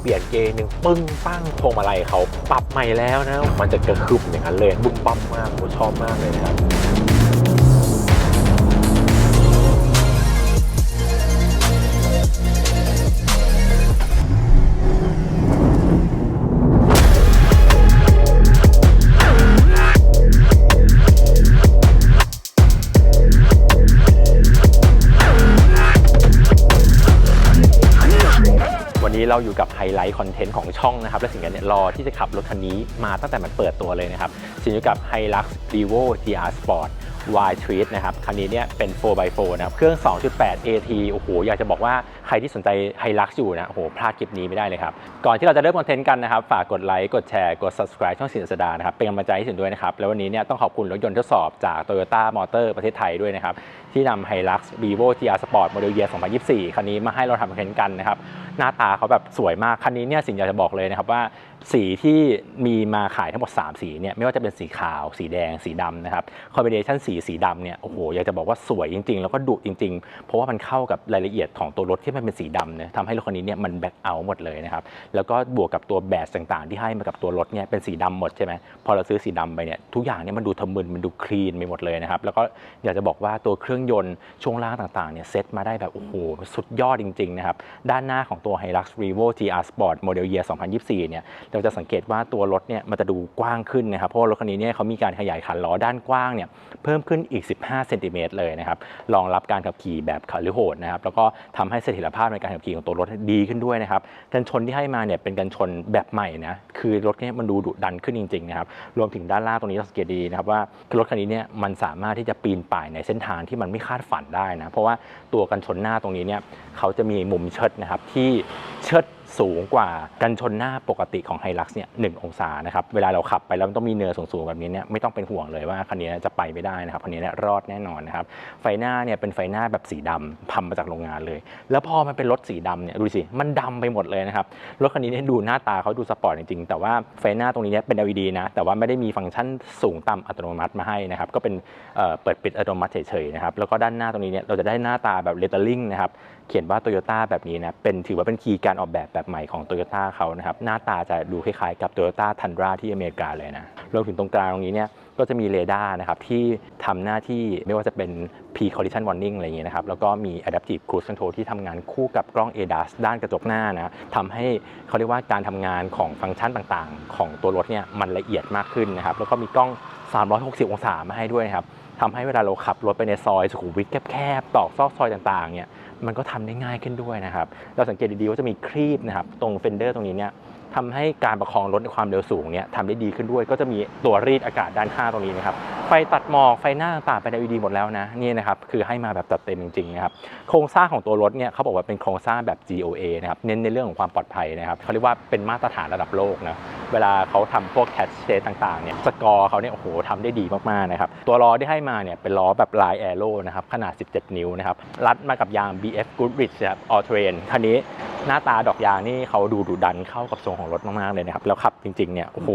เปลี่ยนเกย์หนึ่งปึ้งปั้งพวงมาลัยเขาปรับใหม่แล้วนะ มันจะกระคึบอย่างนั้นเลยบุ้มปั้มมากผมชอบมากเลยนะครับ เราอยู่กับไฮไลท์คอนเทนต์ของช่องนะครับ และสิ่งนี้เนี่ยรอที่จะขับรถคันนี้มาตั้งแต่มันเปิดตัวเลยนะครับสิ่งอยู่กับ Hilux Revo GR Sport Y Treat นะครับคันนี้เนี่ยเป็น 4x4 นะครับเครื่อง 2.8 AT โอ้โหอยากจะบอกว่าใครที่สนใจ Hilux อยู่นะโอ้โหพลาดคลิปนี้ไม่ได้เลยครับ ก่อนที่เราจะเริ่มคอนเทนต์กันนะครับ ฝากกดไลค์ กดแชร์ กด subscribe ช่องสินสดานะครับ เป็นกำลังใจให้สินด้วยนะครับ แล้ววันนี้เนี่ยต้องขอบคุณรถยนต์ทดสอบจาก Toyota Motor ประเทศไทยด้วยนะครับ ที่นำ Hilux Revo GR Sport Model Year 2024 คันนี้มาให้เราทำคอนเทนต์กันนะครับหน้าตาเขาแบบสวยมากคันนี้เนี่ยสิ่งอยากจะบอกเลยนะครับว่า สีที่มีมาขายทั้งหมด 3 สีเนี่ยไม่ว่าจะเป็นสีขาว สีแดงสีดำนะครับคอมบิเนชันสีสีดำเนี่ยโอ้โหอยากจะบอกว่าสวยจริง ๆ แล้วก็ดุจริง ๆ เพราะว่ามันเข้ากับรายละเอียดของตัวรถที่มันเป็นสีดำเนี่ยทำให้รถคันนี้เนี่ยมันแบ็คเอาท์หมดเลยนะครับแล้วก็บวกกับตัวแบตต่างๆ ที่ให้มากับตัวรถเนี่ยเป็นสีดำหมดใช่ไหมพอเราซื้อสีดำไปเนี่ยทุกอย่างเนี่ยมันดูทะมึนมันดูคลีนไปหมดเลยนะครับแล้วก็อยากจะบอกว่าตัวเครื่องยนต์ช่วงล่างต่างๆเนี่ยเซ็ตมาได้แบบโอ้โหสุดยอดจริงๆนะครับด้านหน้าของตัว Hilux Revo GR Sport Model Year 2024เนี่ยเราจะสังเกตว่าตัวรถเนี่ยมันจะดูกว้างขึ้นนะครับเพราะรถคันนี้เนี่ยเขามีการขยายขันล้อด้านกว้างเนี่ยเพิ่มขึ้นอีก 15เซนติเมตรเลยนะครับรองรับการขับขี่แบบขับหรือโหดนะครับแล้วก็ทำให้เสถียรภาพในการขับขี่ของตัวรถดีขึ้นด้วยนะครับกันชนที่ให้มาเนี่ยเป็นกันชนแบบใหม่นะคือรถเนี่ยมันดูดุดันขึ้นจริงๆนะครับรวมถึงด้านล่างตรงนี้เราสังเกตดีนะครับว่ารถคันนี้เนี่ยมันสามารถที่จะปีนป่ายในเส้นทางที่มันไม่คาดฝันได้นะเพราะว่าตัวกันชนหน้าตรงนี้เนี่ยเขาจะมีมุมเชิดนะครับที่เชิด สูงกว่ากันชนหน้าปกติของไฮลักซ์เนี่ยหองศานะครับเวลาเราขับไปแล้วมันต้องมีเนินสูงๆแบบนี้เนี่ยไม่ต้องเป็นห่วงเลยว่าคันนี้จะไปไม่ได้นะครับคันนี้เนี่ยรอดแน่นอนนะครับไฟหน้าเนี่ยเป็นไฟหน้าแบบสีดำทำมาจากโรงงานเลย แล้วพอมันเป็นรถสีดำเนี่ยดูสิมันดำไปหมดเลยนะครับรถคันนี้เนี่ยดูหน้าตาเขาดูสปอร์ตจริงๆแต่ว่าไฟหน้าตรงนี้เนี่ยเป็น LED นะแต่ว่าไม่ได้มีฟังก์ชันสูงต่ำอัตโนมัติมาให้นะครับก็เป็นเเปิดปิดอัตโนมัติเฉยๆนะครับแล้วก็ด้านหน้าตรงนี้เนี่ยเราจะได้หน้าตาแบบเลเตอร์ลิงนะครับเขียนว่า Toyota แบบนี้นะเป็นถือว่าเป็นคีย์การออกแบบแบบใหม่ของ Toyota เขานะครับหน้าตาจะดูคล้ายๆกับ Toyota Tundra ที่อเมริกาเลยนะรวมถึงตรงกลางตรงนี้เนี่ยก็จะมีเรดาร์นะครับที่ทำหน้าที่ไม่ว่าจะเป็น P collision warning อะไรอย่างเงี้ยนะครับ แล้วก็มี adaptive cruise control ที่ทำงานคู่กับกล้อง ADAS ด้านกระจกหน้านะทำให้เขาเรียกว่าการทำงานของฟังก์ชันต่างๆ ของตัวรถเนี่ยมันละเอียดมากขึ้นนะครับ แล้วก็มีกล้อง 360 องศามาให้ด้วยนะครับทำให้เวลาเราขับรถไปในซอยสุขุมวิทแคบๆตอกซอกซอยต่างๆเนี่ย มันก็ทำได้ง่ายขึ้นด้วยนะครับ เราสังเกตดีๆว่าจะมีครีบนะครับ ตรงเฟนเดอร์ตรงนี้เนี่ย ทำให้การประคองรถในความเร็วสูงเนี่ยทำได้ดีขึ้นด้วย ก็จะมีตัวรีดอากาศด้านข้างตรงนี้นะครับ ไฟตัดหมอกไฟหน้าต่างเป็น LED หมดแล้วนะนี่นะครับคือให้มาแบบจัดเต็มจริงๆนะครับโครงสร้างของตัวรถเนี่ยเขาบอกว่าเป็นโครงสร้างแบบ GOA นะครับเน้นในเรื่องของความปลอดภัยนะครับเขาเรียกว่าเป็นมาตรฐานระดับโลกนะเวลาเขาทำพวกแคชเชต่างๆเนี่ยสกอร์เขาเนี่ยโอ้โหทำได้ดีมากๆนะครับตัวล้อที่ให้มาเนี่ยเป็นล้อแบบลายแอโร่นะครับขนาด 17 นิ้วนะครับรัดมากับยาง BF Goodrich ครับ All Terrain คันนี้ หน้าตาดอกยางนี่เขาดูดุดันเข้ากับทรงของรถมากๆเลยนะครับ แล้วขับจริงๆเนี่ยโอ้โห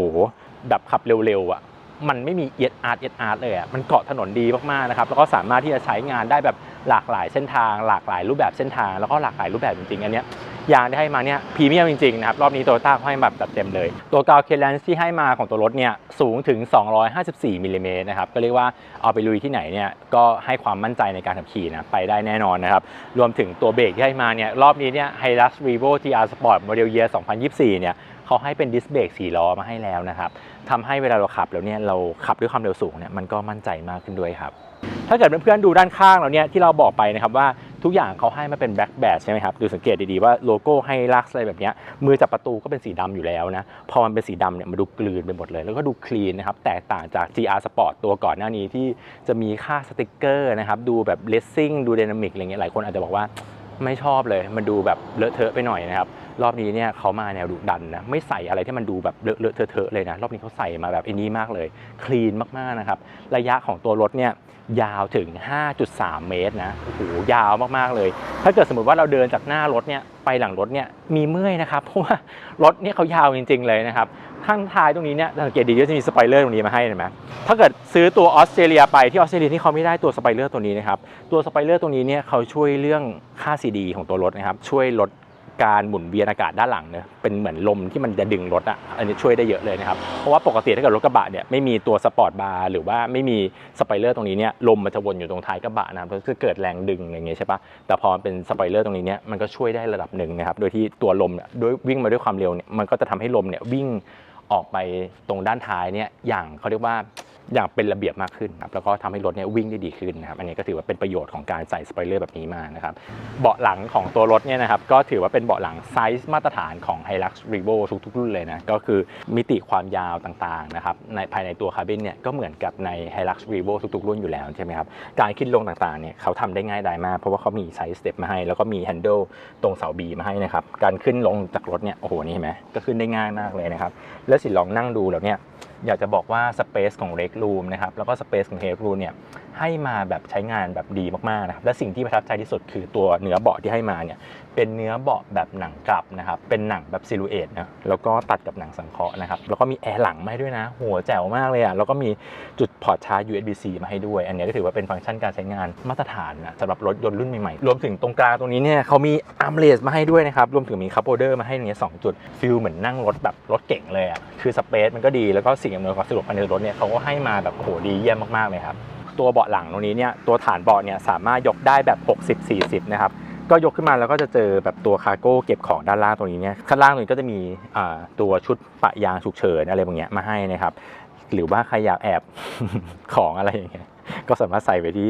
แบบขับเร็วๆอะมันไม่มีเอียดอาร์ตเอียดอาร์ตเลยอะมันเกาะถนนดีมากๆนะครับแล้วก็สามารถที่จะใช้งานได้แบบหลากหลายเส้นทาง หลากหลายรูปแบบเส้นทาง แล้วก็หลากหลายรูปแบบจริงๆอันเนี้ย ยางที่ให้มาเนี่ยพรีเมียมจริงๆนะครับรอบนี้โตโยต้าให้มาแบบจัดเต็มเลย ตัวกาวเคลนส์ที่ให้มาของตัวรถเนี่ยสูงถึง 254มิลลิเมตรนะครับก็เรียกว่าเอาไปลุยที่ไหนเนี่ยก็ให้ความมั่นใจในการขับขี่นะไปได้แน่นอนนะครับรวมถึงตัวเบรกที่ให้มาเนี่ยรอบนี้เนี่ย Hilux Revo GR Sport Model Year 2024เนี่ยเขาให้เป็นดิสเบรก4ล้อมาให้แล้วนะครับทำให้เวลาเราขับแล้วเนี่ยเราขับด้วยความเร็วสูงเนี่ยมันก็มั่นใจมากขึ้นด้วยครับถ้าเกิดเพื่อนๆดูด้านข้างเราเนี่ยที่เราบอกไปนะครับว่า ทุกอย่างเขาให้มาเป็นแบล็คแบ d ใช่ไหมครับดูสังเกตดีๆว่าโลโก้ให้ลักอะไรแบบนี้มือจับประตูก็เป็นสีดำอยู่แล้วนะพอมันเป็นสีดำเนี่ยมันดูกลืนไปหมดเลย แล้วก็ดูคลีนนะครับแตกต่างจาก GR Sport ตัวก่อนหน้านี้ที่จะมีค่าสติกเกอร์นะครับดูแบบเลสซิ่งดูดินามิกอะไรเงี้ยหลายคนอาจจะบอกว่าไม่ชอบเลย มันดูแบบเลอะเทอะไปหน่อยนะครับ รอบนี้เนี่ยเขามาแนวดุดันนะไม่ใส่อะไรที่มันดูแบบเลอะเทอะเลยนะรอบนี้เขาใส่มาแบบไอ้นี้มากเลย คลีนมากๆนะครับระยะของตัวรถเนี่ยยาวถึง 5.3 เมตรนะโอ้โหยาวมากๆเลย ถ้าเกิดสมมติว่าเราเดินจากหน้ารถเนี่ยไปหลังรถเนี่ยมีเมื่อยนะครับ เพราะว่ารถเนี่ยเขายาวจริง ๆ เลยนะครับ ข้างท้ายตรงนี้เนี่ยสังเกตดีก็จะมีสไปเลอร์ตรงนี้มาให้เห็นไหมถ้าเกิดซื้อตัวออสเตรเลียไปที่ออสเตรเลียที่เขาไม่ได้ตัวสไปเลอร์ตัวนี้นะครับ ตัวสไปเลอร์ตัวนี้เนี่ยเขาช่วยเรื่องค่า CD ของตัวรถนะครับ ช่วยลด การหมุนเวียนอากาศด้านหลังเนี่ยเป็นเหมือนลมที่มันจะดึงรถอะอันนี้ช่วยได้เยอะเลยนะครับ เพราะว่าปกติถ้าเกิดรถกระบะเนี่ยไม่มีตัวสปอร์ตบาร์หรือว่าไม่มีสไปเลอร์ตรงนี้เนี่ยลมมันจะวนอยู่ตรงท้ายกระบะนะครับก็คือเกิดแรงดึงอย่างเงี้ยใช่ปะแต่พอมันเป็นสไปเลอร์ตรงนี้เนี่ยมันก็ช่วยได้ระดับหนึ่งนะครับโดยที่ตัวลมเนี่ยด้วยวิ่งมาด้วยความเร็วเนี่ยมันก็จะทำให้ลมเนี่ยวิ่งออกไปตรงด้านท้ายเนี่ยอย่างเขาเรียกว่า อย่างเป็นระเบียบมากขึ้นครับแล้วก็ทำให้รถเนี่ยวิ่งได้ดีขึ้นนะครับอันนี้ก็ถือว่าเป็นประโยชน์ของการใส่สไปเลอร์แบบนี้มานะครับเบาะหลังของตัวรถเนี่ยนะครับก็ถือว่าเป็นเบาะหลังไซส์มาตรฐานของ Hilux Revo ทุกๆรุ่นเลยนะก็คือมิติความยาวต่างๆนะครับในภายในตัวคาร์บินเนี่ยก็เหมือนกับใน Hilux Revo ทุกๆรุ่นอยู่แล้วใช่ไหมครับการขึ้นลงต่างๆเนี่ยเขาทำได้ง่ายดายมากเพราะว่าเขามีไซส์สเต็ปมาให้ แล้วก็มี handle ตรงเสาบีมาให้นะครับการขึ้นลงจากรถเนี่ยโอ้โหนี่เห็นไหมก็ขึ้นได้ง่ายมากเลยนะครับแล้วสิลองนั่งดูแล้วเนี่ย อยากจะบอกว่าสเปซของ Leg Room นะครับแล้วก็สเปซของ Head Room เนี่ย ให้มาแบบใช้งานแบบดีมากๆนะครับและสิ่งที่ประทับใจที่สุดคือตัวเนื้อเบาะที่ให้มาเนี่ยเป็นเนื้อเบาะแบบหนังกลับนะครับเป็นหนังแบบซิลูเอตนะแล้วก็ตัดกับหนังสังเคราะห์นะครับแล้วก็มีแอร์หลังมาให้ด้วยนะหัวแจ๋วมากเลยอะแล้วก็มีจุดพอร์ตชาร์จ USB-C มาให้ด้วย อันนี้ก็ถือว่าเป็นฟังก์ชันการใช้งานมาตรฐานนะสำหรับรถยนต์รุ่นใหม่ๆรวมถึงตรงกลางตรงนี้เนี่ยเขามีอาร์มเรสมาให้ด้วยนะครับรวมถึงมีคัพโฮเดอร์มาให้ตรงนี้สองจุดฟิลเหมือนนั่งรถแบบรถเก่งเลยอะคือสเปซมันก็ดีแล้วก็สิ่งอำนวยความสะดวกภายในรถเนี่ยเขาก็ให้มาแบบโหดีเยี่ยมมากๆเลยครับ ตัวเบาะหลังตรงนี้เนี่ยตัวฐานเบาะเนี่ยสามารถยกได้แบบ 60-40 นะครับก็ยกขึ้นมาแล้วก็จะเจอแบบตัวคาร์โก้เก็บของด้านล่างตรงนี้เนี่ยข้างล่างตรงนี้ก็จะมีอ่าตัวชุดปะยางฉุกเฉินอะไรบางอย่างมาให้นะครับ หรือว่าใครอยากแอบของอะไรอย่างเงี้ยก็สามารถใส่ไว้ที่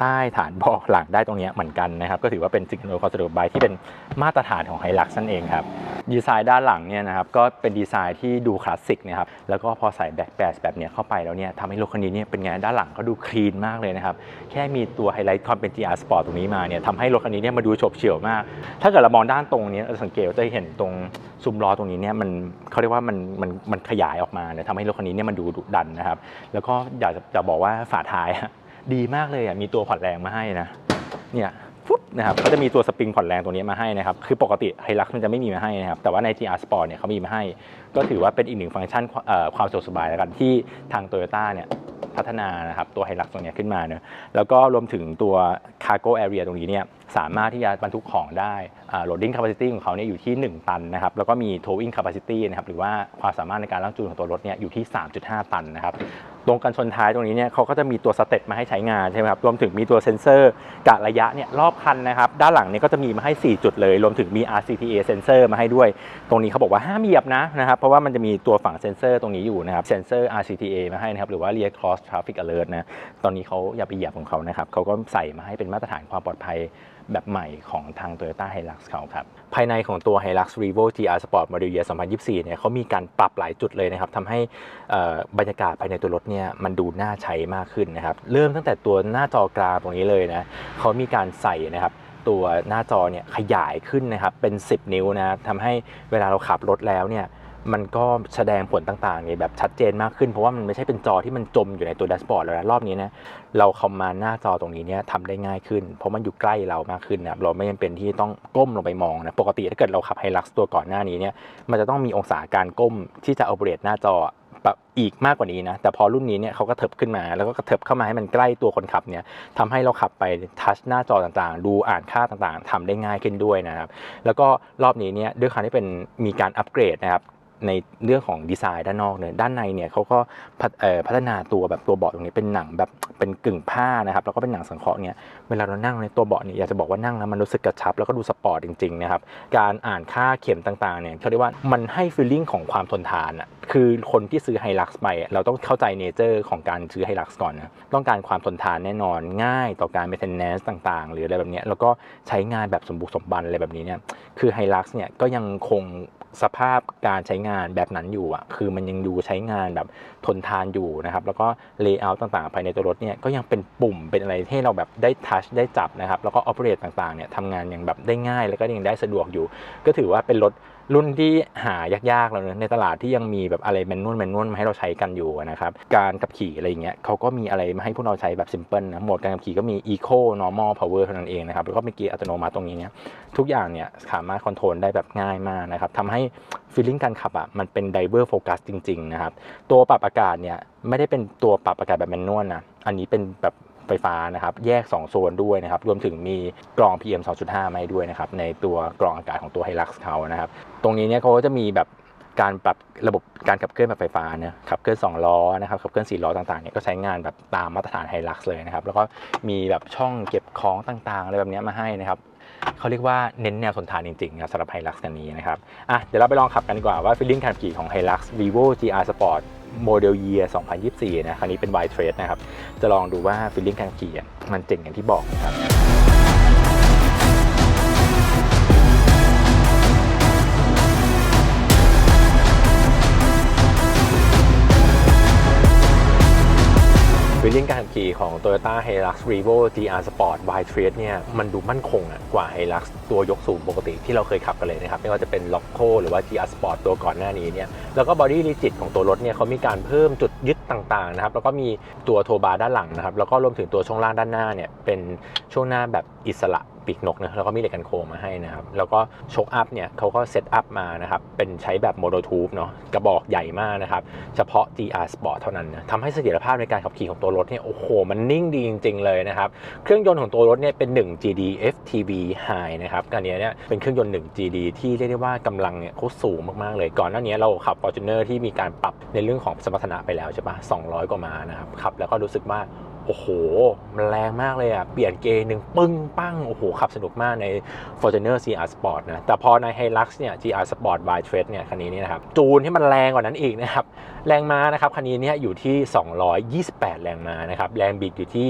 ใต้ฐานบาะหลังได้ตรงนี้เหมือนกันนะครับ ก็ถือว่าเป็นสิ่งอำนวยความสะดวกบายที่เป็นมาตรฐานของไฮลักซ์นั่นเองครับดีไซน์ด้านหลังเนี่ยนะครับก็เป็นดีไซน์ที่ดูคลาสสิกนะครับแล้วก็พอใส่แบ็คแบสแบบนี้เข้าไปแล้วเนี่ยทำให้รถคันนี้เนี่ยเป็นไงด้านหลังก็ดูคลีนมากเลยนะครับแค่มีตัวไฮไลท์ความเป็น GR Sport ตรงนี้มาเนี่ยทำให้รถคันนี้เนี่ยมาดูโฉบเฉี่ยวมาก ถ้าเกิดเรามองด้านตรงนี้เราสังเกตว่าจะเห็นตรงซุ้มล้อตรงนี้เนี่ยมันเขาเรียกว่ามันมันมันขยายออกมาเนี่ยทำให้รถคันนี้เนี่ยมันดูดุดันนะครับแล้วก็อยากจะจะบอกว่าฝาท้ายอะ ดีมากเลยอะมีตัวผ่อนแรงมาให้นะเนี่ยฟุ๊บนะครับก็จะมีตัวสปริงผ่อนแรงตัวนี้มาให้นะครับคือปกติไฮลักมันจะไม่มีมาให้นะครับแต่ว่าใน GR Sport เนี่ยเขามีมาให้ ก็ถือว่าเป็นอีกหนึ่งฟังก์ชันความสะดวกสบายแล้วกันที่ทาง Toyota เนี่ยพัฒนานะครับตัวไฮลักตัวเนี้ขึ้นมาเนะแล้วก็รวมถึงตัว Cargo Area ตรงนี้เนี่ยสามารถที่จะบรรทุกของได้อ่า loading capacity ของเขาเนี่ยอยู่ที่ 1 ตันนะครับแล้วก็มี towing capacity นะครับหรือว่าความสามารถในการลากจูงของตัวรถเนี่ยอยู่ที่ 3.5 ตันนะครับตรงกันชนท้ายตรงนี้เนี่ยเขาก็จะมีตัวสเต็ปมาให้ใช้งานใช่ไหมครับรวมถึงมีตัวเซ็นเซอร์กะระยะเนี่ยรอบคันนะครับด้านหลังเนี่ยก็จะมีมาให้ 4 จุดเลย รวมถึงมี RCTA เซ็นเซอร์มาให้ด้วย ตรงนี้เขาบอกว่าห้ามเหยียบนะนะครับราะว่ามันจะมีตัวฝั่งเซ็นเซอร์ตรงนี้อยู่นะครับเซ็นเซอร์ RCTA มาให้นะครับหรือว่า Rear Cross Traffic Alert นะตอนนี้เขาอย่าไปเหยียบของเขานะครับเขาก็ใส่มาให้เป็นมาตรฐานความปลอดภัยแบบใหม่ของทาง Toyota Hilux เขาครับ ภายในของตัว Hilux Revo GR Sport Model Year 2024 เนี่ยเขามีการปรับหลายจุดเลยนะครับทำให้บรรยากาศภายในตัวรถเนี่ยมันดูน่าใช้มากขึ้นนะครับเริ่มตั้งแต่ตัวหน้าจอกลางตรงนี้เลยนะเขามีการใส่นะครับตัวหน้าจอเนี่ยขยายขึ้นนะครับเป็น 10 นิ้วนะทำให้เวลาเราขับรถแล้วเนี่ย มันก็แสดงผลต่างๆนี่แบบชัดเจนมากขึ้น เพราะว่ามันไม่ใช่เป็นจอที่มันจมอยู่ในตัวแดชบอร์ดแล้วนะรอบนี้นะเราคอมมานหน้าจอตรงนี้เนี่ยทำได้ง่ายขึ้น เพราะมันอยู่ใกล้เรามากขึ้นนะครับเราไม่จำเป็นที่ต้องก้มลงไปมองนะปกติถ้าเกิดเราขับไฮลักซ์ตัวก่อนหน้านี้เนี่ยมันจะต้องมีองศาการก้มที่จะเอาเบรดหน้าจอแบบอีกมากกว่านี้นะ แต่พอรุ่นนี้เนี่ยเขาก็เถิบขึ้นมา แล้วก็กระเถิบเข้ามาให้มันใกล้ตัวคนขับเนี่ยทำให้เราขับไปทัชหน้าจอต่างๆ ดูอ่านค่าต่างๆทำได้ง่ายขึ้นด้วยนะครับ แล้วก็รอบนี้เนี่ยด้วยความที่เป็นมีการอัปเกรดนะครับ ในเรื่องของดีไซน์ด้านนอกเนี่ยด้านในเนี่ยเขาก็พัฒเอ่อพัฒนาตัวแบบตัวเบาะตรงนี้เป็นหนังแบบเป็นกึ่งผ้านะครับแล้วก็เป็นหนังสังเคราะห์เนี่ยเวลาเรานั่งในตัวเบาะเนี่ยอยากจะบอกว่านั่งแล้วมันรู้สึกกระชับ แล้วก็ดูสปอร์ตจริงๆนะครับการอ่านค่าเข็มต่างๆเนี่ยเขาเรียกว่ามันให้ฟีลลิ่งของความทนทานอะคือคนที่ซื้อไฮลักซ์ไป เราต้องเข้าใจเนเจอร์ของการซื้อไฮลักซ์ก่อนนะต้องการความทนทานแน่นอนง่ายต่อการเมนเทนแนนซ์ต่างๆ หรืออะไรแบบเนี้ยแล้วก็ใช้งานแบบสมบุกสมบันอะไรแบบนี้เนี่ยคือไฮลักซ์เนี่ยก็ยังคง สภาพการใช้งานแบบนั้นอยู่อะคือมันยังดูใช้งานแบบทนทานอยู่นะครับแล้วก็เลเยอร์ต่างๆ ภายในตัวรถเนี่ยก็ยังเป็นปุ่มเป็นอะไรที่เราแบบได้ทัชได้จับนะครับแล้วก็ออปเรตต่างๆเนี่ยทำงานอย่างแบบได้ง่ายแล้วก็ยังได้สะดวกอยู่ ก็ถือว่าเป็นรถ รุ่นที่หายากๆแล้วนะในตลาดที่ยังมีแบบอะไรแมนนวลแมนนวลมาให้เราใช้กันอยู่นะครับ การขับขี่อะไรอย่างเงี้ยเขาก็มีอะไรมาให้พวกเราใช้แบบซิมเพิลนะโหมดการขับขี่ก็มี Eco Normal Power เท่านั้นเองนะครับแล้วก็มีเกียร์อัตโนมัติตรงนี้เนี่ยทุกอย่างเนี่ยสามารถคอนโทรลได้แบบง่ายมากนะครับทำให้ฟีลลิ่งการขับอะมันเป็นไดเวอร์โฟกัสจริงๆนะครับตัวปรับอากาศเนี่ยไม่ได้เป็นตัวปรับอากาศแบบแมนนวลนะอันนี้เป็นแบบ ไฟฟ้านะครับแยก 2 โซนด้วยนะครับรวมถึงมีกรอง PM 2.5มาให้ด้วยนะครับในตัวกรองอากาศของตัว Hilux เขานะครับตรงนี้เนี่ยเขาก็จะมีแบบการปรับระบบการขับเคลื่อนแบบไฟฟ้าเนี่ยขับเคลื่อน2ล้อนะครับขับเคลื่อน4ล้อต่างๆเนี่ยก็ใช้งานแบบตามมาตรฐานไฮลักซ์เลยนะครับแล้วก็มีแบบช่องเก็บของต่างๆอะไรแบบนี้มาให้นะครับเขาเรียกว่าเน้นแนวทนทานจริงๆนะสำหรับไฮลักซ์คันนี้นะครับอะเดี๋ยวเราไปลองขับกันดีกว่าว่าฟีลลิ่งการขับขี่ของ Hilux Vivo GR Sport โมเดลเย่2024 นะ คราวนี้เป็น Y Trade นะครับ จะลองดูว่าฟีลลิ่งการขี่มันเจ๋งอย่างที่บอกนะครับ ฟีลลิ่งการขับขี่ของ Toyota Hilux Revo GR Sport Y Trace เนี่ยมันดูมั่นคงอะกว่า Hilux ตัวยกสูงปกติที่เราเคยขับกันเลยนะครับ ไม่ว่าจะเป็น Loco หรือว่า GR Sport ตัวก่อนหน้านี้เนี่ยแล้วก็ Body Rigid ของตัวรถเนี่ยเขามีการเพิ่มจุดยึดต่างๆนะครับแล้วก็มีตัวโทบาร์ด้านหลังนะครับแล้วก็รวมถึงตัวช่วงล่างด้านหน้าเนี่ยเป็นช่วงหน้าแบบอิสระ ปีกนกนะแล้วก็มีเหล็กกันโคงมาให้นะครับแล้วก็ชคอัพเนี่ยเขาก็เซตอัพมานะครับเป็นใช้แบบโมโนทูบเนาะกระบอกใหญ่มากนะครับเฉพาะ GR Sport เท่านั้นนะทำให้เสถียรภาพในการขับขี่ของตัวรถเนี่ยโอ้โหมันนิ่งดีจริง ๆ เลยนะครับเครื่องยนต์ของตัวรถเนี่ยเป็น 1 GD FTV High นะครับการนี้เนี่ยเป็นเครื่องยนต์ 1 GD ที่เรียกได้ว่ากำลังเนี่ยเขาสูงมากๆเลย ก่อนหน้านี้เราขับ Fortuner ที่มีการปรับในเรื่องของสมรรถนะไปแล้วใช่ปะ200 กว่ามานะครับขับแล้วก็รู้สึกว่า โอ้โห มันแรงมากเลยอะ เปลี่ยนเกยร์หนึ่งปึ้งปั้ง โอ้โห ขับสนุกมากใน Fortuner CR Sport นะ แต่พอใน Hilux เนี่ย GR Sport by Trade เนี่ยคันนี้เนี่ยนะครับ จูนให้มันแรงกว่านั้นอีกนะครับ แรงม้านะครับ คันนี้เนี่ยอยู่ที่ 228 แรงม้านะครับ แรงบิดอยู่ที่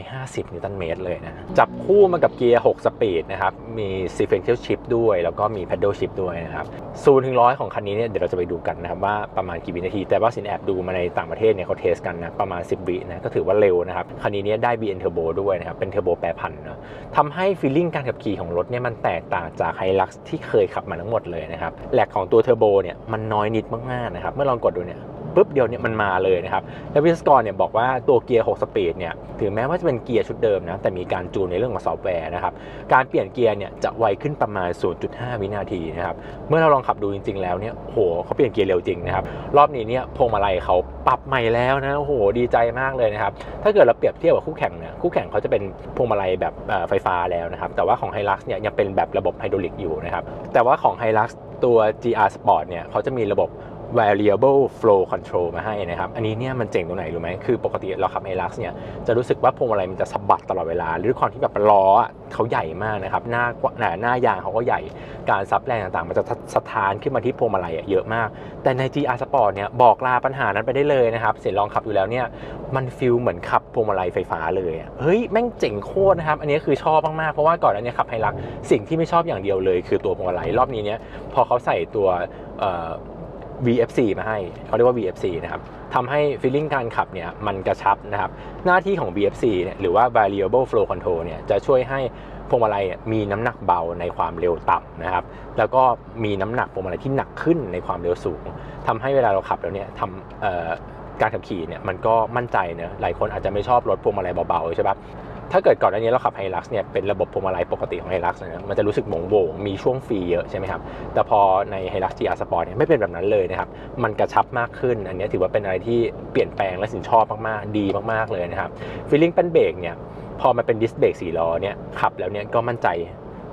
550 นิวตันเมตรเลยนะ จับคู่มากับเกียร์ 6 สปีดนะครับ มี sequential shift ด้วย แล้วก็มี paddle shift ด้วยนะครับศูนย์ถึงร้อยของคันนี้เนี่ยเดี๋ยวเราจะไปดูกันนะครับ ว่าประมาณกี่วินาที แต่ว่าสินแอบดูมาในต่างประเทศเนี่ยเขาเทสกันนะ ประมาณ 10 วินะก็ถือว่าเร็วนะครับ คันนี้เนี่ยได้ BN Turbo ด้วยนะครับ เป็นเทอร์โบแปรพันนะทำให้ฟีลลิ่งการขับขี่ของรถเนี่ยมันแตกต่างจาก Hilux ที่เคยขับมาทั้งหมดเลยนะครับแหลกของตัวเทอร์โบเนี่ยมันน้อยนิดมากๆนะครับเมื่อลองกดดูเนี่ย ปุ๊บเดียวเนี่ยมันมาเลยนะครับแล้ววิสกรเนี่ยบอกว่าตัวเกียร์6สปีดเนี่ยถึงแม้ว่าจะเป็นเกียร์ชุดเดิมนะแต่มีการจูนในเรื่องของซอฟต์แวร์นะครับการเปลี่ยนเกียร์เนี่ยจะไวขึ้นประมาณ 0.5 วินาทีนะครับเมื่อเราลองขับดูจริง ๆ แล้วเนี่ยโหเขาเปลี่ยนเกียร์เร็วจริงนะครับรอบนี้เนี่ยพวงมาลัยเขาปรับใหม่แล้วนะโอ้โหดีใจมากเลยนะครับถ้าเกิดเราเปรียบเทียบกับคู่แข่งเนี่ยคู่แข่งเขาจะเป็นพวงมาลัยแบบไฟฟ้าแล้วนะครับแต่ว่าของ Hilux เนี่ยยังเป็นแบบระบบไฮดรอลิกอยู่นะครับแต่ว่าของ Hilux ตัว GR Sport เนี่ยเขาจะมีระบบ variable flow control มาให้นะครับ อันนี้เนี่ยมันเจ๋งตรงไหนรู้ไหม คือปกติเราขับ Hilux เนี่ยจะรู้สึกว่าพวงมาลัยมันจะสะบัดตลอดเวลา หรือความที่แบบล้อเขาใหญ่มากนะครับ หน้าหน้าหน้ายางเขาก็ใหญ่ การซับแรงต่างๆ มันจะสะท้านขึ้นมาที่พวงมาลัยเยอะมาก แต่ใน GR Sport เนี่ยบอกลาปัญหานั้นไปได้เลยนะครับเสร็จลองขับอยู่แล้วเนี่ยมันฟิลเหมือนขับพวงมาลัยไฟฟ้าเลยเฮ้ยแม่งเจ๋งโคตรนะครับ อันนี้คือชอบมากๆเพราะว่าก่อนหน้านี้ขับไฮรักสิ่งที่ไม่ชอบอย่างเดียวเลย คือตัวพวงมาลัยรอบนี้เนี่ยพอเขาใส่ตัว VFC มาให้เขาเรียกว่า VFC นะครับทำให้ฟีลลิ่งการขับเนี่ยมันกระชับนะครับ หน้าที่ของ VFC เนี่ยหรือว่า Variable Flow Control เนี่ยจะช่วยให้พวงมาลัยมีน้ำหนักเบาในความเร็วต่ำนะครับ แล้วก็มีน้ำหนักพวงมาลัยที่หนักขึ้นในความเร็วสูงทำให้เวลาเราขับแล้วเนี่ยทำการขับขี่เนี่ยมันก็มั่นใจเนอะหลายคนอาจจะไม่ชอบรถพวงมาลัยเบาๆใช่ปะ ถ้าเกิดก่อนหน้านี้เราขับไฮลักซ์เนี่ยเป็นระบบพวงมาลัยปกติของไฮลักซ์นะมันจะรู้สึกหมงโวงมีช่วงฟรีเยอะใช่ไหมครับ แต่พอใน Hilux GR Sport เนี่ยไม่เป็นแบบนั้นเลยนะครับ มันกระชับมากขึ้น อันนี้ถือว่าเป็นอะไรที่เปลี่ยนแปลงและสินชอบมากๆ ดีมากๆเลยนะครับฟีลลิ่งเป็นเบรกเนี่ยพอมันเป็นดิสเบรกสี่ล้อเนี่ยขับแล้วเนี่ยก็มั่นใจ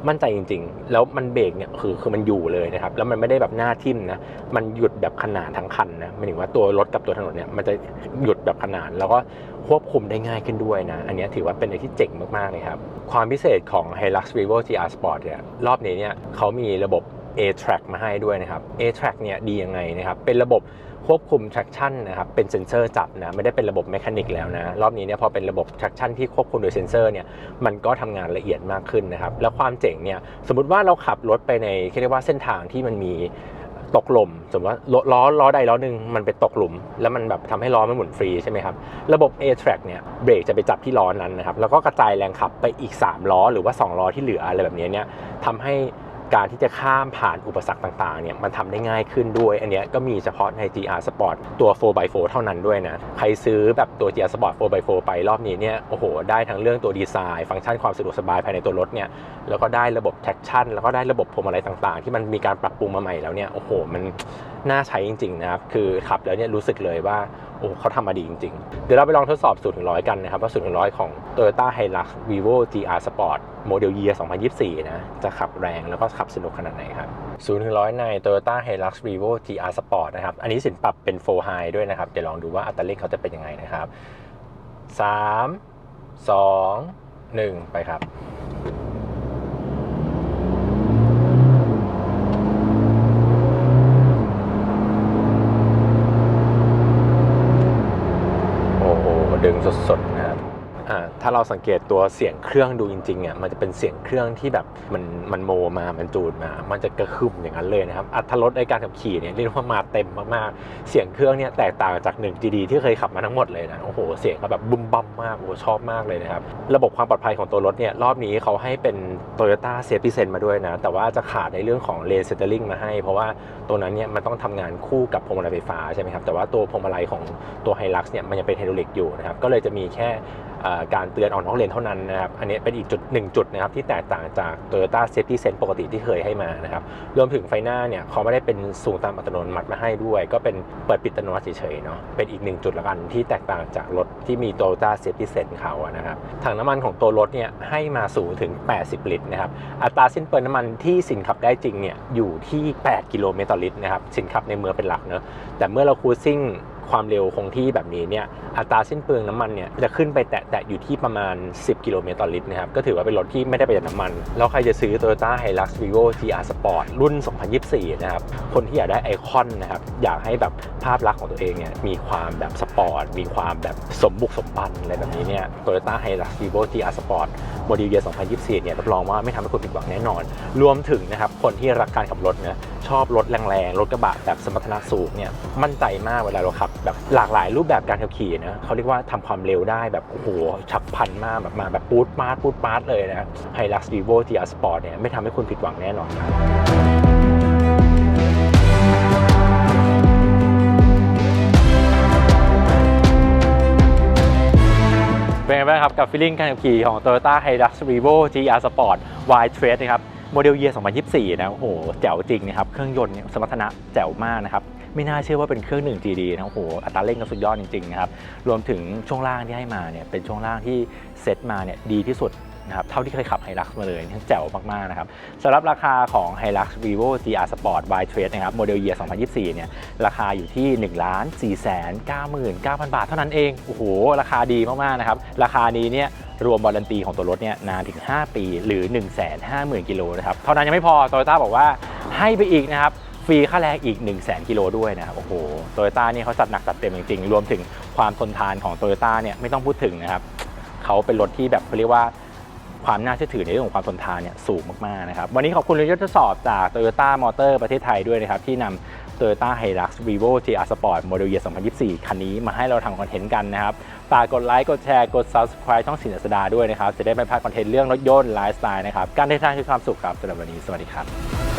มั่นใจจริง ๆ แล้วมันเบรกเนี่ยคือคือมันอยู่เลยนะครับ แล้วมันไม่ได้แบบหน้าทิ่มนะ มันหยุดแบบขนานทั้งคันนะหมายถึงว่าตัวรถกับตัวถนนเนี่ยมันจะหยุดแบบขนานแล้วก็ควบคุมได้ง่ายขึ้นด้วยนะ อันนี้ถือว่าเป็นอะไรที่เจ๋งมากๆเลยครับ ความพิเศษของ Hilux Revo GR Sport เนี่ยรอบนี้เนี่ยเขามีระบบ A-Track มาให้ด้วยนะครับ A-Track เนี่ยดียังไงนะครับเป็นระบบ ควบคุม traction นะครับเป็นเซนเซอร์จับนะไม่ได้เป็นระบบแมคานิกแล้วนะรอบนี้เนี่ยพอเป็นระบบ traction ที่ควบคุมโดยเซนเซอร์เนี่ยมันก็ทำงานละเอียดมากขึ้นนะครับแล้วความเจ๋งเนี่ยสมมติว่าเราขับรถไปในเรียกว่าเส้นทางที่มันมีตกหล่มสมมติว่าล้อล้อใดล้อหนึ่งมันไปตกหลุม แล้วมันแบบทำให้ล้อมันหมุนฟรีใช่ไหมครับ ระบบ A-Track เนี่ยเบรกจะไปจับที่ล้อนั้นนะครับแล้วก็กระจายแรงขับไปอีก 3 ล้อหรือว่า 2 ล้อที่เหลืออะไรแบบนี้เนี่ยทำให้ การที่จะข้ามผ่านอุปสรรคต่างๆเนี่ยมันทำได้ง่ายขึ้นด้วย อันนี้ก็มีเฉพาะใน GR Sport ตัว 4x4 เท่านั้นด้วยนะ ใครซื้อแบบตัว GR Sport 4x4 ไปรอบนี้เนี่ยโอ้โห ได้ทั้งเรื่องตัวดีไซน์ ฟังก์ชันความสะดวกสบายภายในตัวรถเนี่ยแล้วก็ได้ระบบ traction แล้วก็ได้ระบบพวงมาลัยต่างๆ ที่มันมีการปรับปรุงมาใหม่แล้วเนี่ยโอ้โหมันน่าใช้จริงๆนะครับคือขับแล้วเนี่ยรู้สึกเลยว่า โอ้เขาทำมาดีจริง ๆ เดี๋ยวเราไปลองทดสอบ0ูนย์ถึงร้อยกันนะครับ ว่า0ูนย์ถึงร้อยของ Toyota Hilux Vivo GR Sport Model Year 2024 นะ จะขับแรงแล้วก็ขับสนุกขนาดไหนครับ0ูนย์ถึงร้อยใน Toyota Hilux Vivo GR Sport นะครับ อันนี้สินปรับเป็น 4 High ด้วยนะครับ เดี๋ยวลองดูว่าอัตราเร่งเขาจะเป็นยังไงนะครับ 3 2 1 ไปครับ 보셨어? าเราสังเกตตัวเสียงเครื่องดูจริงๆอะมันจะเป็นเสียงเครื่องที่แบบมันมันโมมามันจูนมา มันจะกระหึ่มอย่างนั้นเลยนะครับอัตรสในการขับขี่เนี่ยเรียกว่ามาเต็มมากๆ เสียงเครื่องเนี่ยแตกต่างจาก1 GD ที่เคยขับมาทั้งหมดเลยนะโอ้โหเสียงเขาแบบบุ้มบั่มมากโอ้ชอบมากเลยนะครับระบบความปลอดภัยของตัวรถเนี่ยรอบนี้เขาให้เป็น Toyota Safety Sense มาด้วยนะแต่ว่าจะขาดในเรื่องของ Lane Centering มาให้ เพราะว่าตัวนั้นเนี่ยมันต้องทำงานคู่กับพวงมาลัยไฟฟ้าใช่ไหมครับแต่ว่าตัวพวงมาลัยของตัว Hilux เนี่ยมันยังเป็นไฮดรอลิกอยู่นะครับก็เลยจะมีแค่ การเตือนออกนอกเลนเท่านั้นนะครับอันนี้เป็นอีกจุดหนึ่งจุดนะครับที่แตกต่างจาก Toyota Safety Sense ปกติที่เคยให้มานะครับรวมถึงไฟหน้าเนี่ยเขาไม่ได้เป็นสูงตามอัตโนมัติมาให้ด้วย ก็เป็นเปิดปิดอัตโนมัติเฉยๆเนาะเป็นอีกหนึ่งจุดละกันที่แตกต่างจากรถที่มี Toyota Safety Sense เขานะครับถังน้ำมันของตัวรถเนี่ยให้มาสูงถึง 80 ลิตรนะครับอัตราสิ้นเปลืองน้ำมันที่สินขับได้จริงเนี่ยอยู่ที่ 8 กิโลเมตรต่อลิตรนะครับสินขับในเมืองเป็นหลักเนอะแต่เมื่อเราคูซิ่ง ความเร็วคงที่แบบนี้เนี่ยอัตราสิ้นเปลืองน้ำมันเนี่ยจะขึ้นไปแตะๆอยู่ที่ประมาณ 10 กิโลเมตรต่อลิตรนะครับก็ถือว่าเป็นรถที่ไม่ได้ประหยัดน้ำมัน แล้วใครจะซื้อ Toyota Hilux Vivo GR Sport รุ่น 2024 นะครับคนที่อยากได้ไอคอนนะครับอยากให้แบบภาพลักษณ์ของตัวเองเนี่ยมีความแบบสปอร์ตมีความแบบสมบุกสมบันอะไรแบบนี้เนี่ย Toyota Hilux Vivo GR Sport โมเดลเยีย2024 เนี่ยรับรองว่าไม่ทำให้คุณผิดหวังแน่นอน รวมถึงนะครับคนที่รักการขับรถนะ ชอบรถแรงๆ รถกระบะแบบสมรรถนะสูงเนี่ยมั่นใจมากเวลาเราขับแบบหลากหลายรูปแบบการขับขี่นะเขาเรียกว่าทำความเร็วได้แบบโอ้โหฉับพลันมากแบบมาแบบปูดปาดปูดปาดเลยนะ Hilux Vivo GR Sport เนี่ยไม่ทำให้คุณผิดหวังแน่นอนครับเป็นไงบ้างครับกับฟีลลิ่งการขับขี่ของ Toyota Hilux Revo GR Sport Y Trace นะครับ โมเดลเยีย2024 นะ โอ้โห แจ๋วจริงนะครับ เครื่องยนต์เนี่ยสมรรถนะแจ๋วมากนะครับ ไม่น่าเชื่อว่าเป็นเครื่อง 1 GD นะ โอ้โห อัตราเร่งก็สุดยอดจริงๆนะครับ รวมถึงช่วงล่างที่ให้มาเนี่ย เป็นช่วงล่างที่เซตมาเนี่ยดีที่สุด นะครับเท่าที่เคยขับ Hilux มาเลยแจ๋วมากๆนะครับสำหรับราคาของ Hilux Revo GR Sport Y Trace นะครับโมเดลเยีย2024 เนี่ยราคาอยู่ที่ 1 4 9 9 9 0 0 บาทเท่านั้นเองโอ้โหราคาดีมากๆนะครับราคานี้เนี่ยรวมวารันตีของตัวรถเนี่ยนานถึง 5 ปีหรือ 1 5 0 0 0 0 กิโลนะครับเท่านั้นยังไม่พอโตโยต้าบอกว่าให้ไปอีกนะครับฟรีค่าแรงอีก 1 0 0 0 0แกิโลด้วยนะครับโอ้โหโตโยต้านี่เขาจัดหนักจัดเต็มจริงๆ รวมถึงความทนทานของโตโยต้าเนี่ยไม่ต้องพูดถึงนะครับเขาเป็นรถที่แบบเขาเรียกว่า ความน่าเชื่อถือในเรื่องของความทนทานเนี่ยสูงมากๆนะครับวันนี้ขอบคุณรถยทดสอบจาก Toyota Motor ประเทศไทยด้วยนะครับที่นำ Toyota Hilux Vivo GR Sport Model Year 2024 คันนี้มาให้เราทำคอนเทนต์กันนะครับ ฝากกดไลค์ กดแชร์ กด Subscribe ช่องสินอัสดาด้วยนะครับ จะได้ไม่พลาดคอนเทนต์เรื่องรถยนต์ไลฟ์สไตล์นะครับ การเดินทางคือความสุขครับสำหรับวันนี้ สวัสดีครับ